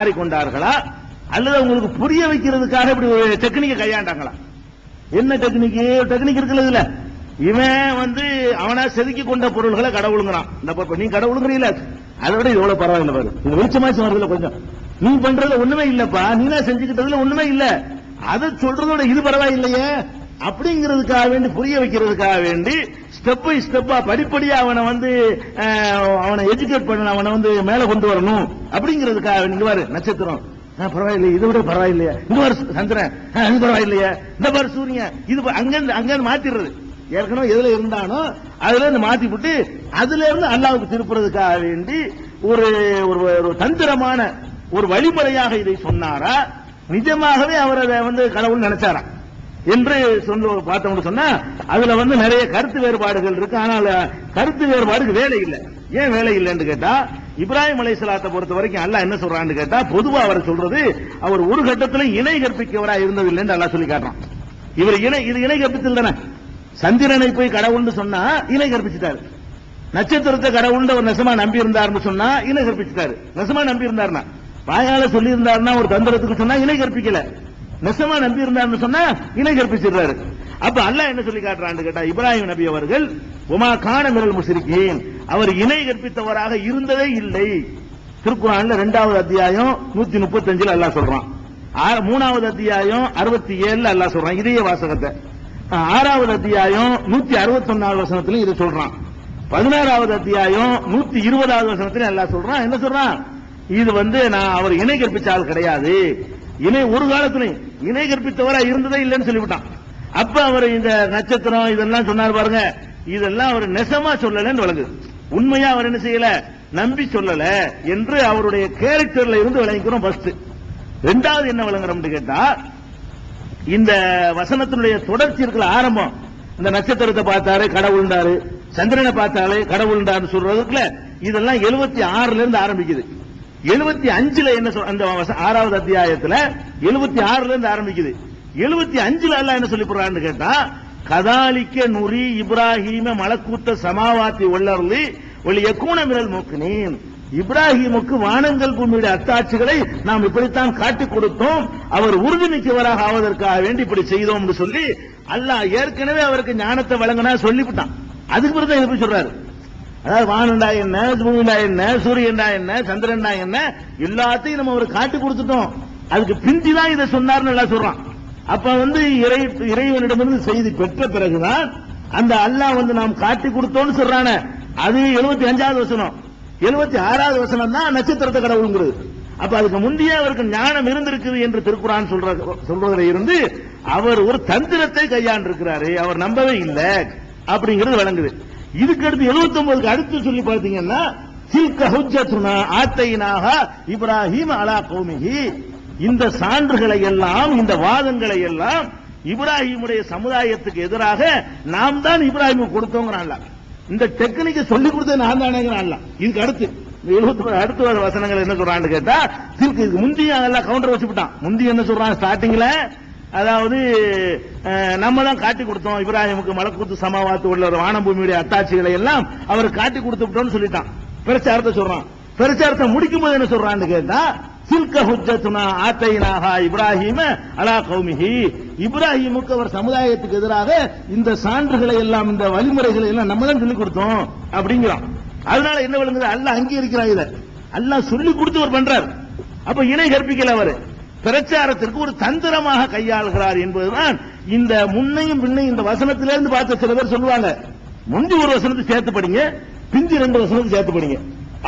கொண்டார்களா அல்லது உங்களுக்கு புரிய வைக்கிறதுக்காக இப்படி ஒரு டெக்னிக்கை கையாண்டாங்களா? என்ன டெக்னிக் டெக்னிக் இருக்குல்ல இல்ல இவன் வந்து அவனா செதுக்கி கொண்ட பொருள்களை கடவுளுங்கிறான் இந்த பொறுப்பு நீ கடவுளுங்கிறீல அதை விட எவ்வளவு பரவாயில்ல பாரு. இது வெளிச்சமாச்சு வருதுல கொஞ்சம். நீ பண்றதுல ஒண்ணுமே இல்லப்பா. நீனா செஞ்சுக்கிட்டதுல ஒண்ணுமே இல்ல. அதை சொல்றதோட இது பரவாயில்லையே. அப்படிங்கிறதுக்காக வேண்டி புரிய வைக்கிறதுக்காக வேண்டி ஸ்டெப் பை ஸ்டெப்பா படிப்படியா அவனை வந்து அவனை எஜுகேட் பண்ண அவனை வந்து மேல கொண்டு வரணும். அப்படிங்கிறதுக்காக வேண்டி இங்க பாரு நட்சத்திரம். பரவாயில்லையே இதை விட பரவாயில்லையா. இந்த பாரு சந்திரன். ஆ, பரவாயில்லையா. இந்த பாரு சூரியன். இது அங்கிருந்து அங்கிருந்து மாத்திடுறது. ஏற்கனவே எதுல இருந்தானோ அதுல இருந்து மாத்தி விட்டு அதுல இருந்து அல்லாவுக்கு திருப்புறதுக்காக வேண்டி ஒரு ஒரு ஒரு தந்திரமான ஒரு வழிமுறையாக இதை சொன்னாரா? நிஜமாகவே அவர் அதை வந்து கடவுள் நினைச்சாரா? என்று சொல்லு பார்த்தோம்னு சொன்னா அதுல வந்து நிறைய கருத்து வேறுபாடுகள் இருக்கு. ஆனால் கருத்து வேறுபாடுக்கு வேலை இல்லை. ஏன் வேலை இல்லைன்னு கேட்டா இப்ராஹிம் அலைஹிஸ்ஸலாத்தை பொறுத்த வரைக்கும் அல்லா என்ன சொல்றான்னு கேட்டா பொதுவா அவர் சொல்றது அவர் ஒரு கட்டத்தில் இணை கற்பிக்கவரா இருந்ததில்லைன்னு அல்லா சொல்லி காட்டுறான். இவர் இணை இது இணை கற்பித்தல் தானே? சந்திரனை போய் கடவுள்னு சொன்னா இணை கற்பிச்சிட்டாரு. நட்சத்திரத்தை கடவுள்னு ஒரு நெசமா நம்பி இருந்தாருன்னு சொன்னா இணை கற்பிச்சிட்டாரு. நெசமா நம்பி இருந்தாருன்னா வாயால சொல்லி இருந்தாருன்னா ஒரு தந்திரத்துக்கு சொன்னா இணை கற்பிக்கல. நெசமா நம்பி இருந்தான்னு சொன்னா இணை கற்பிச்சிடுறாரு. அப்ப அல்லாஹ் என்ன சொல்லி காட்டுறான்னு கேட்டா இப்ராஹிம் நபி அவர்கள் உமா காண மிரல் முஸ்ரிக்கீன் அவர் இணை கற்பித்தவராக இருந்ததே இல்லை. திருக்குறான்ல ரெண்டாவது அத்தியாயம் நூத்தி முப்பத்தஞ்சுல அல்லாஹ் சொல்றான். ஆ- மூணாவது அத்தியாயம் அறுபத்தி ஏழுல அல்லா சொல்றான். இதே வாசகத்தை. ஆறாவது அத்தியாயம் நூத்தி அறுபத்தி ஒன்னாவது வசனத்திலும் இதை சொல்றான். பதினாறாவது அத்தியாயம் நூத்தி இருபதாவது வசனத்திலும் அல்லாஹ் சொல்றான். என்ன சொல்றான்? இது வந்து நான் அவர் இணை கற்பிச்சால் கிடையாது. இணை ஒரு காலத்திலையும் இணை கற்பித்தவரா இருந்ததே இல்லைன்னு சொல்லிவிட்டான். அப்ப அவர் இந்த நட்சத்திரம் இதெல்லாம் சொன்னார் பாருங்க. இதெல்லாம் அவர் நெசமா சொல்லலன்னு விளங்குது. உண்மையா அவர் என்ன செய்யல? நம்பி சொல்லல என்று அவருடைய கேரக்டர்ல இருந்து விளங்கிக்கிறோம் ஃபர்ஸ்ட் ரெண்டாவது என்ன விளங்குறோம்னு கேட்டா இந்த வசனத்தினுடைய தொடர்ச்சி இருக்கிற ஆரம்பம். இந்த நட்சத்திரத்தை பார்த்தாரு கடவுள்ண்டாரு சந்திரனை பார்த்தாலே கடவுள்ண்டாரு சொல்றதுக்குள்ள இதெல்லாம் எழுபத்தி ஆறுல இருந்து ஆரம்பிக்குது. எழுபத்தி அஞ்சுல என்ன சொல் அந்த ஆறாவது அத்தியாயத்துல எழுபத்தி ஆறுல இருந்து ஆரம்பிக்குது. எழுபத்தி அஞ்சுல எல்லாம் என்ன சொல்லி போறான்னு கேட்டா கதாலிக்க நுரி இப்ராஹீம மலக்கூத்த சமாவாத்தி உள்ளர்லி ஒளி எக்கூன மிரல் மூக்கினேன் இப்ராஹிமுக்கு வானங்கள் பூமியுடைய அத்தாட்சிகளை நாம் இப்படித்தான் காட்டிக் கொடுத்தோம். அவர் உறுதிமிக்கவராக ஆவதற்காக வேண்டி இப்படி செய்தோம் சொல்லி அல்லாஹ் ஏற்கனவே அவருக்கு ஞானத்தை வழங்கினா சொல்லிவிட்டான். அதுக்கு பிறகு எப்படி சொல்றாரு. அதாவது வானண்டா என்ன பூமிண்டா என்ன சூரியன்டா என்ன சந்திரன்டா என்ன எல்லாத்தையும் நம்ம அவர் காட்டி கொடுத்துட்டோம். அதுக்கு பிந்தி தான் இதை சொன்னார்னு எல்லாம் சொல்றான். அப்ப வந்து இறை இறைவனிடமிருந்து செய்தி பெற்ற பிறகுதான் அந்த அல்லாஹ் வந்து நாம் காட்டி கொடுத்தோம்னு சொல்றான. அது எழுபத்தி அஞ்சாவது வசனம். எழுபத்தி ஆறாவது வசனம் தான் நட்சத்திரத்தை கடவுளுங்கிறது. அப்ப அதுக்கு முந்தைய அவருக்கு ஞானம் இருந்திருக்குது என்று திருக்குறான் சொல்ற சொல்றதுல இருந்து அவர் ஒரு தந்திரத்தை கையாண்டிருக்கிறாரு அவர் நம்பவே இல்லை அப்படிங்கிறது விளங்குது. இதுக்கு அடுத்து 79 அடுத்து சொல்லி பார்த்தீங்கன்னா சில்க ஹுஜ்ஜத்துனா ஆத்தையினாக இப்ராஹிம் அலா கௌமிஹி. இந்த சான்றுகளை எல்லாம் இந்த வாதங்களை எல்லாம் இப்ராஹிமுடைய சமுதாயத்துக்கு எதிராக நாம் தான் இப்ராஹிம் கொடுத்தோங்கிறான்ல. இந்த டெக்னிக்கை சொல்லி கொடுத்தது நான் தானேங்கிறான்ல. இதுக்கு அடுத்து இந்த 71 அடுத்த வர வசனங்கள் என்ன சொல்றான்னு கேட்டா சில்க் இதுக்கு முந்தைய கவுண்டர் வச்சுட்டான் முந்தி என்ன சொல்றான் ஸ்டார்டிங்ல அதாவது நம்ம தான் காட்டி கொடுத்தோம். இப்ராஹிமுக்கு மலக்கூத்து சமாவாத்து உள்ள ஒரு வானபூமியுடைய அத்தாட்சிகளை எல்லாம் அவர் காட்டி கொடுத்துட்டோம்னு சொல்லிட்டான். பிரச்சாரத்தை சொல்றான். பிரச்சாரத்தை முடிக்கும் போது என்ன சொல்றான்னு கேட்டா சில்க ஹுஜத்துனா ஆத்தைனாகா இப்ராஹிம அலா கௌமிஹி. இப்ராஹிமுக்கு அவர் சமுதாயத்துக்கு எதிராக இந்த சான்றுகளை எல்லாம் இந்த வழிமுறைகளை எல்லாம் நம்ம தான் சொல்லிக் கொடுத்தோம் அப்படிங்கிறான். அதனால என்ன விளங்குது? அல்ல அங்கீகரிக்கிறான் இதை. அல்ல சொல்லி கொடுத்து அவர் பண்றார். அப்ப இணை கற்பிக்கல அவரு. பிரச்சாரத்திற்கு ஒரு தந்திரமாக கையாளுகிறார் என்பதுதான் இந்த முன்னையும் பின்னையும் இந்த வசனத்திலிருந்து பார்த்த சில பேர் சொல்லுவாங்க. முந்தி ஒரு வசனத்தை சேர்த்து படிங்க பிந்தி ரெண்டு வசனத்தை சேர்த்து படிங்க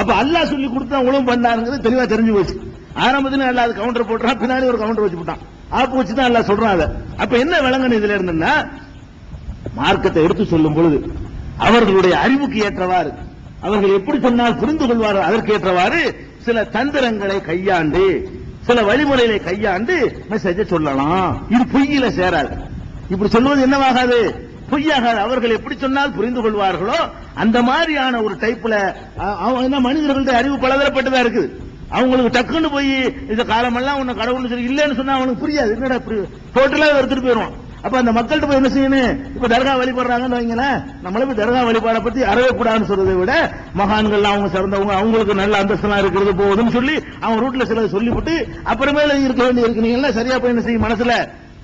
அப்ப அல்லாஹ் சொல்லி கொடுத்தா உணவு பண்ணாருங்கிறது தெளிவா தெரிஞ்சு போச்சு. ஆரம்பத்துல அல்லாஹ் அது கவுண்டர் போட்டுறான் பின்னாடி ஒரு கவுண்டர் வச்சு போட்டான். ஆப்பு வச்சு தான் எல்லாம் சொல்றான் அதை. அப்ப என்ன விளங்கணும் இதுல இருந்துன்னா மார்க்கத்தை எடுத்து சொல்லும் பொழுது அவர்களுடைய அறிவுக்கு ஏற்றவாறு அவர்கள் எப்படி சொன்னால் புரிந்து கொள்வார்கள் அதற்கு ஏற்றவாறு சில தந்திரங்களை கையாண்டு சில வழிமுறைகளை கையாண்டு மெசேஜை சொல்லலாம். இது பொய்யில சேராது. இப்படி சொல்வது என்னவாகாது? பொய்யாகாது. அவர்கள் எப்படி சொன்னால் புரிந்து கொள்வார்களோ அந்த மாதிரியான ஒரு டைப்ல என்ன மனிதர்களுடைய அறிவு பலதரப்பட்டதா இருக்குது. அவங்களுக்கு டக்குன்னு போய் இந்த காலமெல்லாம் உன்னை கடவுள்னு சொல்லி இல்லைன்னு சொன்னா அவனுக்கு புரியாது. என்னடா டோட்டலா எடுத்துட்டு போயிடுவான் அப்ப அந்த மக்கள்கிட்ட போய் என்ன செய்யணும்? இப்ப தர்கா வழிபடுறாங்கன்னு வைங்களேன் நம்மள போய் தர்கா வழிபாடை பத்தி அறவே கூடாதுன்னு சொல்றதை விட மகான்கள் அவங்க சிறந்தவங்க அவங்களுக்கு நல்ல அந்தஸ்தெல்லாம் இருக்கிறது போகுதுன்னு சொல்லி அவங்க ரூட்ல சிலதை சொல்லிவிட்டு அப்புறமேல இருக்க வேண்டிய இருக்கிறீங்களா சரியா போய் என்ன செய்யும் மனசுல?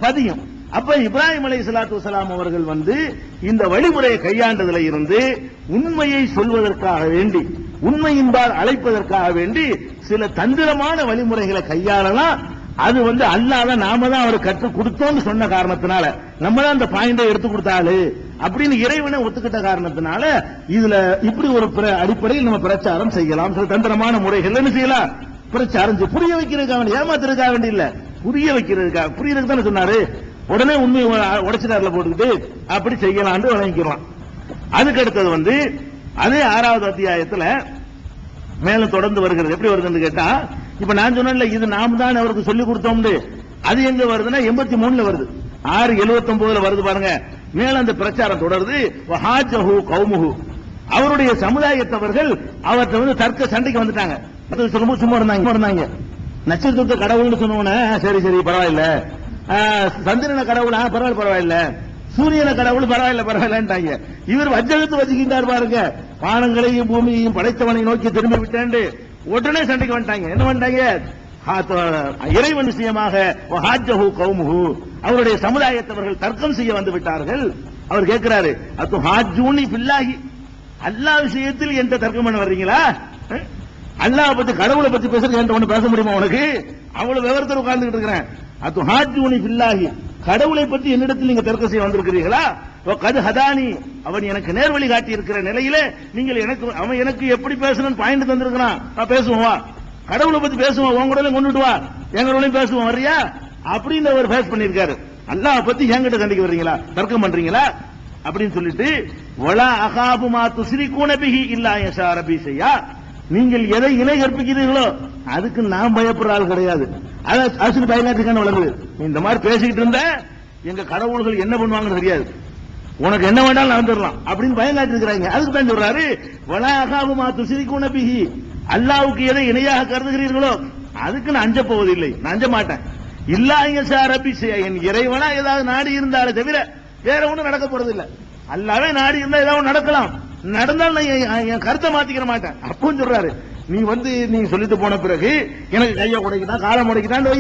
பதியும். அப்ப இப்ராஹிம் அலை சலாத்து வசலாம் அவர்கள் வந்து இந்த வழிமுறையை கையாண்டதுல இருந்து உண்மையை சொல்வதற்காக வேண்டி உண்மையின்பால் அழைப்பதற்காக வேண்டி சில தந்திரமான வழிமுறைகளை கையாளலாம். அது வந்து அல்லாத நாம தான் அவர் கற்றுக் கொடுத்தோம்னு சொன்ன காரணத்தினால. நம்ம தான் அந்த பாயிண்டை எடுத்து கொடுத்தாலு அப்படின்னு இறைவனை ஒத்துக்கிட்ட காரணத்தினால இதுல இப்படி ஒரு அடிப்படையில் நம்ம பிரச்சாரம் செய்யலாம். சில தந்திரமான முறைகள் என்ன செய்யலாம்? பிரச்சாரம் செய்ய- புரிய வைக்கிறதுக்காக வேண்டிய ஏமாத்துறதுக்காக வேண்டிய இல்ல. புரிய வைக்கிறதுக்காக. புரியறதுக்கு தானே சொன்னாரு? உடனே உண்மையை உடச்சிட்டார்ல போட்டுக்கிட்டு அப்படி செய்யலாம்னு வழங்கிக்கலாம் அதுக்கு அடுத்தது வந்து அதே ஆறாவது அத்தியாயத்துல மேலும் தொடர்ந்து வருகிறது. எப்படி வருதுன்னு கேட்டா இப்ப நான் சொன்னேன்ல இது நாம் தான் அவருக்கு சொல்லிக் கொடுத்தோம்னு. அது எங்க வருதுன்னா எண்பத்தி மூணுல வருது. ஆறு எழுபத்தி ஒன்பதுல வருது பாருங்க. மேல அந்த பிரச்சாரம் தொடருது. வஹாஜஹு கௌமுஹு. அவருடைய சமுதாயத்தவர்கள் அவர்கிட்ட வந்து தர்க்க சண்டைக்கு வந்துட்டாங்க. சொல்லும்போது சும்மா இருந்தாங்க. இருந்தாங்க. நட்சத்திரத்தை கடவுள்னு சொன்னோன்னே சரி சரி பரவாயில்ல. சந்திரன கடவுளா பரவாயில்ல பரவாயில்ல. சூரியனை கடவுள் பரவாயில்ல பரவாயில்லன்ட்டாங்க. இவர் வஞ்சகத்து வச்சுக்கிட்டார் பாருங்க. வானங்களையும் பூமியையும் படைத்தவனை நோக்கி திரும்பி விட்டேன் உடனே சண்டைக்கு வந்துட்டாங்க. என்ன பண்ணிட்டாங்க? இறைவன் விஷயமாக அவருடைய சமுதாயத்தவர்கள் தர்க்கம் செய்ய வந்து விட்டார்கள். அவர் கேட்கிறாரு அது ஹாஜூனி பில்லாஹி. அல்லாஹ் விஷயத்தில் எந்த தர்க்கம் பண்ண வர்றீங்களா? அல்லாஹ் பத்தி கடவுளை பத்தி பேசுறது என்கிட்ட ஒண்ணு பேச முடியுமா உனக்கு? அவ்வளவு விவரத்தில் உட்கார்ந்துட்டு இருக்கிறேன். அது ஹாஜூனி பில்லாஹி. கடவுளை பத்தி என்னிடத்தில் நீங்க தர்க்கம் செய்ய வந்திருக்கிறீங்களா கது ஹதானி அவன் எனக்கு நேர்வழி காட்டி இருக்கிற நிலையில நீங்கள் எனக்கு அவன் எனக்கு எப்படி பேசணும்னு பாயிண்ட் தந்திருக்கிறான் நான் பேசுவோம் வா. கடவுளை பத்தி பேசுவோம் உன் கூட கொண்டுட்டு வா. எங்களோடய பேசுவோம் வரியா அப்படின்னு அவர் ஃபேஸ் பண்ணிருக்காரு அல்லாஹ் பத்தி என்கிட்ட கண்டிக்க வர்றீங்களா? தர்க்கம் பண்றீங்களா? அப்படின்னு சொல்லிட்டு வளா அகாபுமா துசிரி கூணபிகி இல்லா யஷா ரபி செய்யா நீங்கள் எதை இணை கற்பிக்கிறீர்களோ அதுக்கு நான் பயப்படுற ஆள் கிடையாது. அது அரசு பயங்காட்டுக்கான வளர்ந்து இந்த மாதிரி பேசிக்கிட்டு இருந்த எங்க கடவுள்கள் என்ன பண்ணுவாங்கன்னு தெரியாது. உனக்கு என்ன வேண்டாலும் நடந்துடலாம் அப்படின்னு பயங்காட்டி இருக்கிறாங்க அதுக்கு தான் சொல்றாரு வலா அகாபுமா துஸ்ரிகூன பிஹி. அல்லாவுக்கு எதை இணையாக கருதுகிறீர்களோ அதுக்கு நான் அஞ்ச போவதில்லை. நான் அஞ்ச மாட்டேன். இல்லாங்க சார் ரப்பி என் இறைவனா ஏதாவது நாடி இருந்தாலே தவிர வேற ஒண்ணும் நடக்க போறது இல்ல அல்லாவே நாடி இருந்தா ஏதாவது நடக்கலாம். நடந்தாலும் நான் என் கருத்தை மாத்திக்கிற மாட்டேன். அப்பவும் சொல்றாரு நீ வந்து நீ சொல்லிட்டு போன பிறகு எனக்கு கையை உடைக்கிட்டா காலம் உடைக்கிட்டான் வை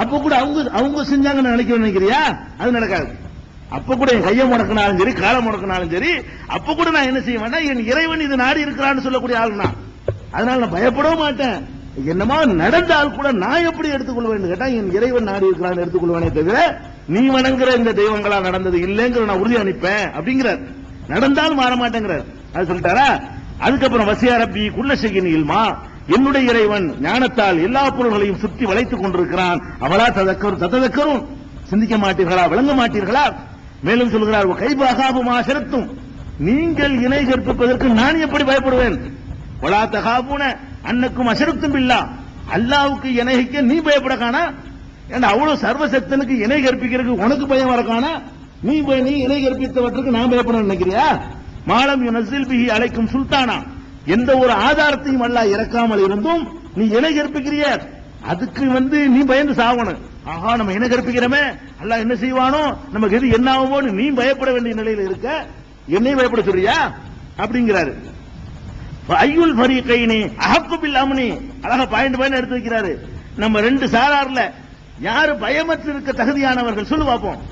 அப்ப கூட அவங்க அவங்க செஞ்சாங்கன்னு நினைக்க நினைக்கிறியா? அது நடக்காது. அப்ப கூட என் கையை முடக்கினாலும் சரி காலம் முடக்கினாலும் சரி அப்ப கூட நான் என்ன செய்வேன்னா என் இறைவன் இது நாடி இருக்கிறான்னு சொல்லக்கூடிய ஆள் நான். அதனால நான் பயப்படவும் மாட்டேன். என்னமா நடந்தால் கூட நான் எப்படி எடுத்துக்கொள்வேன் கேட்டா என் இறைவன் நாடி இருக்கிறான்னு எடுத்துக்கொள்வேனே தவிர நீ வணங்குற இந்த தெய்வங்களா நடந்தது இல்லைங்கிற நான் உறுதி அனுப்பேன் அப்படிங்கிறார். நடந்தாலும் மாற மாட்டேங்கிறார். அது சொல்லிட்டாரா? அதுக்கப்புறம் வசியாரப்பி குள்ள செய்யின் இல்மா என்னுடைய இறைவன் ஞானத்தால் எல்லா பொருள்களையும் சுற்றி வளைத்துக் கொண்டிருக்கிறான். அவளா ததக்கரும் ததக்கரும் சிந்திக்க மாட்டீர்களா? விளங்க மாட்டீர்களா? மேலும் சொல்கிறார் கைபகாபுமா செலுத்தும் நீங்கள் இணை கற்பிப்பதற்கு நான் எப்படி பயப்படுவேன்? வலா தகாபுன அன்னைக்கும் அசருத்தும் இல்லா. அல்லாவுக்கு இணைக்க நீ பயப்பட காணா? ஏன்னா அவ்வளவு சர்வசக்தனுக்கு இணை கற்பிக்கிறதுக்கு உனக்கு பயம் வரக்கானா காணா? நீ போய் நீ இணை கற்பித்தவற்றுக்கு நான் பயப்பட நினைக்கிறியா? மாலம் நசில் பிஹி அழைக்கும் சுல்தானா. எந்த ஒரு ஆதாரத்தையும் அல்ல இறக்காமல் இருந்தும் நீ இணை கற்பிக்கிறிய. அதுக்கு வந்து நீ பயந்து சாவணும். ஆஹா நம்ம என்ன கற்பிக்கிறோமே? அல்ல என்ன செய்வானோ? நமக்கு எது என்ன ஆகுமோன்னு நீ பயப்பட வேண்டிய நிலையில இருக்க. என்னையும் பயப்பட சொல்றியா? அப்படிங்கிறாரு. ஐயுல் ஃபரீகைனி அஹக்கு பில் அம்னி. அழகா பாயிண்ட் பாயிண்ட் எடுத்து வைக்கிறாரு. நம்ம ரெண்டு சாரார்ல யாரு பயமற்று இருக்க தகுதியானவர்கள் சொல்லு பார்ப்போம்.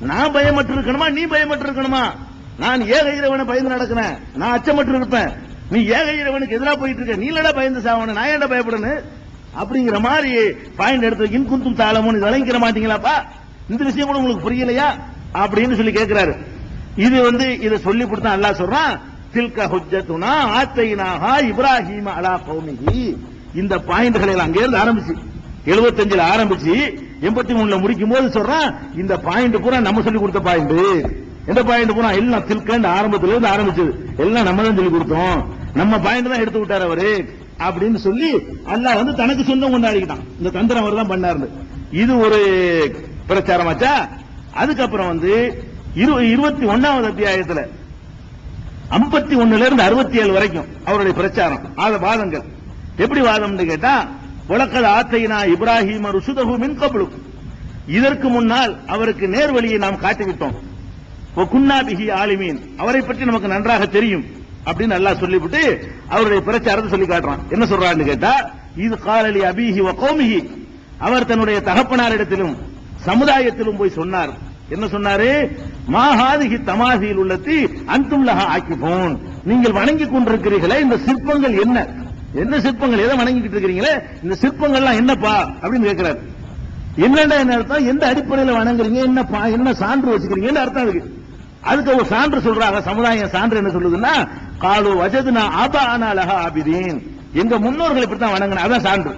நான் பயமற்று இருக்கணுமா நீ பயமற்று இருக்கணுமா நான் ஏக இறைவனை பயந்து நடக்கிறேன். நான் அச்சமற்று இருப்பேன் நீ ஏக இறைவனுக்கு எதிராக போயிட்டு இருக்க. நீ இல்லடா பயந்து சாவணும். நான் ஏன்டா பயப்படணும்? அப்படிங்கிற மாதிரி பாயிண்ட் எடுத்து இன்குந்தும் தாளமும் இது விளங்கிக்கிற மாட்டீங்களாப்பா? இந்த விஷயம் கூட உங்களுக்கு புரியலையா? அப்படின்னு சொல்லி கேட்கிறாரு இது வந்து இதை சொல்லி கொடுத்தா நல்லா சொல்றான் தில்க ஹுஜத்துனா ஆத்தைனாஹா இப்ராஹிம் அலா கௌமிகி இந்த பாயிண்ட்களை எல்லாம் அங்க இருந்து ஆரம்பிச்சு 75 ஆரம்பிச்சு எண்பத்தி மூணுல முடிக்கும் போது சொல்றான் இந்த பாயிண்ட் பூரா நம்ம சொல்லி கொடுத்த பாயிண்ட். எந்த பாயிண்ட் பூரா? எல்லாம் தில்கண்டு ஆரம்பத்துல இருந்து ஆரம்பிச்சது. எல்லாம் நம்ம தான் சொல்லி கொடுத்தோம். நம்ம பாயிண்ட் தான் எடுத்து விட்டார் அவரு. அப்படின்னு சொல்லி அல்லாஹ் வந்து தனக்கு சொந்தம் கொண்டாடிக்கிட்டான். இந்த தந்திரம் அவர் தான் பண்ணாரு இது ஒரு பிரச்சாரமாச்சா அதுக்கப்புறம் வந்து இருபத்தி ஒன்னாவது அத்தியாயத்துல ஐம்பத்தி ஒண்ணுல இருந்து அறுபத்தி ஏழு வரைக்கும் அவருடைய பிரச்சாரம் ஆத வாதங்கள். எப்படி வாதம்னு கேட்டா உலக்கத ஆத்தைனா இப்ராஹிம் ருசுதகு மின் கபுலு இதற்கு முன்னால் அவருக்கு நேர்வழியை நாம் காட்டிவிட்டோம். குன்னா பிஹி ஆலிமீன். அவரை பற்றி நமக்கு நன்றாக தெரியும். அப்படின்னு நல்லா சொல்லிவிட்டு அவருடைய பிரச்சாரத்தை சொல்லி காட்டுறான். என்ன சொல்றான்னு கேட்டா இது காலலி அபிஹி கோமிஹி. அவர் தன்னுடைய தகப்பனாரிடத்திலும் சமுதாயத்திலும் போய் சொன்னார். என்ன சொன்னாரு? மாஹாதிகி தமாசியில் உள்ளத்தி அன்தும் லஹா ஆக்கிபோன் நீங்கள் வணங்கிக் கொண்டிருக்கிறீர்களே இந்த சிற்பங்கள் என்ன? என்ன சிற்பங்கள்? எதை வணங்கிக்கிட்டு இருக்கிறீங்களே? இந்த சிற்பங்கள்லாம் என்னப்பா? அப்படின்னு கேட்கிறார். என்னடா என்ன அர்த்தம்? எந்த அடிப்படையில் வணங்குறீங்க? என்ன என்ன சான்று வச்சுக்கிறீங்கன்னு அர்த்தம் இருக்கு அதுக்கு ஒரு சான்று சொல்றாங்க சமுதாயம் சான்று என்ன சொல்லுதுன்னா காலு வஜதுனா ஆபா ஆனா லஹா ஆபிதீன். எங்க முன்னோர்கள் இப்படித்தான் வணங்கினா அதான் சான்று.